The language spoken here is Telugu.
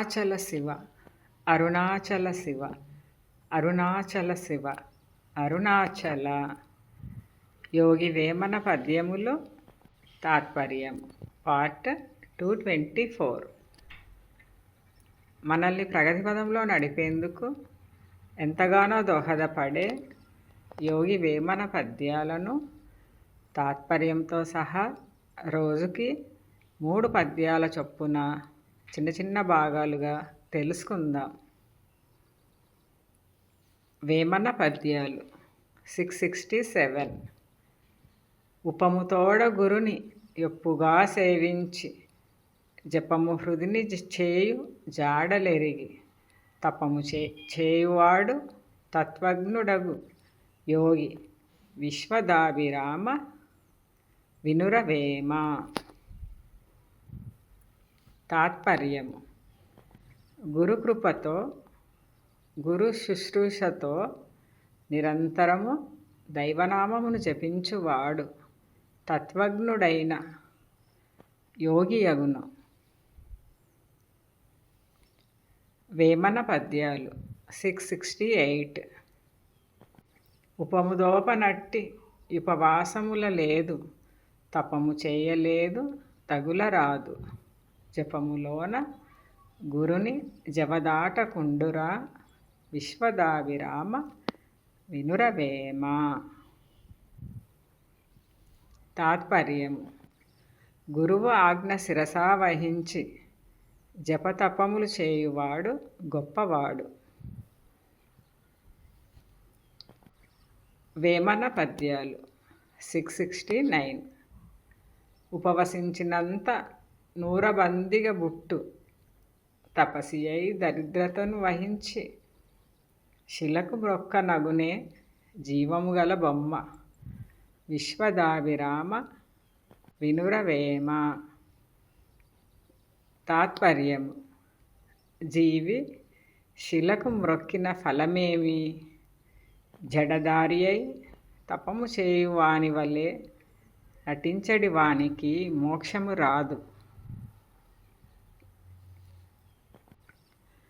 అరుణాచల శివ. అరుణాచల శివ. అరుణాచల శివ. అరుణాచల. యోగి వేమన పద్యములో తాత్పర్యం. Part two twenty four. మనల్ని ప్రగతి పదంలో నడిపేందుకు ఎంతగానో దోహదపడే యోగి వేమన పద్యాలను తాత్పర్యంతో సహా రోజుకి మూడు పద్యాల చొప్పున చిన్న చిన్న భాగాలుగా తెలుసుకుందాం. వేమన పద్యాలు. Six sixty seven. ఉపముతోడ గురుని ఎప్పుగా సేవించి జపము హృదిని చేయు జాడలెరిగి తపము చే చేయువాడు తత్వజ్ఞుడగు యోగి విశ్వదాభిరామ వినురవేమ. తాత్పర్యము. గురుకృపతో గురు శుశ్రూషతో నిరంతరము దైవనామమును జపించువాడు తత్వజ్ఞుడైన యోగియగును. వేమన పద్యాలు సిక్స్ సిక్స్టీ ఎయిట్. ఉపముదోపనట్టి ఉపవాసముల లేదు తపము చేయలేదు తగుల రాదు జపములోన గురుని జవదాటకుండురా విశ్వదావిరామ వినురవేమ. తాత్పర్యము గురువు ఆజ్ఞ శిరసా వహించి జపతపములు చేయువాడు గొప్పవాడు. వేమన పద్యాలు సిక్స్ సిక్స్టీ నైన్ ఉపవసించినంత నూరబందిగ బుట్టు. తపసి అయి దరిద్రతను వహించి. శిలకు బ్రొక్క నగునే జీవము గల బొమ్మ. విశ్వదావిరామ వినురవేమ. తాత్పర్యము. జీవి శిలకు మ్రొక్కిన ఫలమేమి? జడదారి అయి తపము చేయువాని వలె నటించడి వానికి మోక్షము రాదు.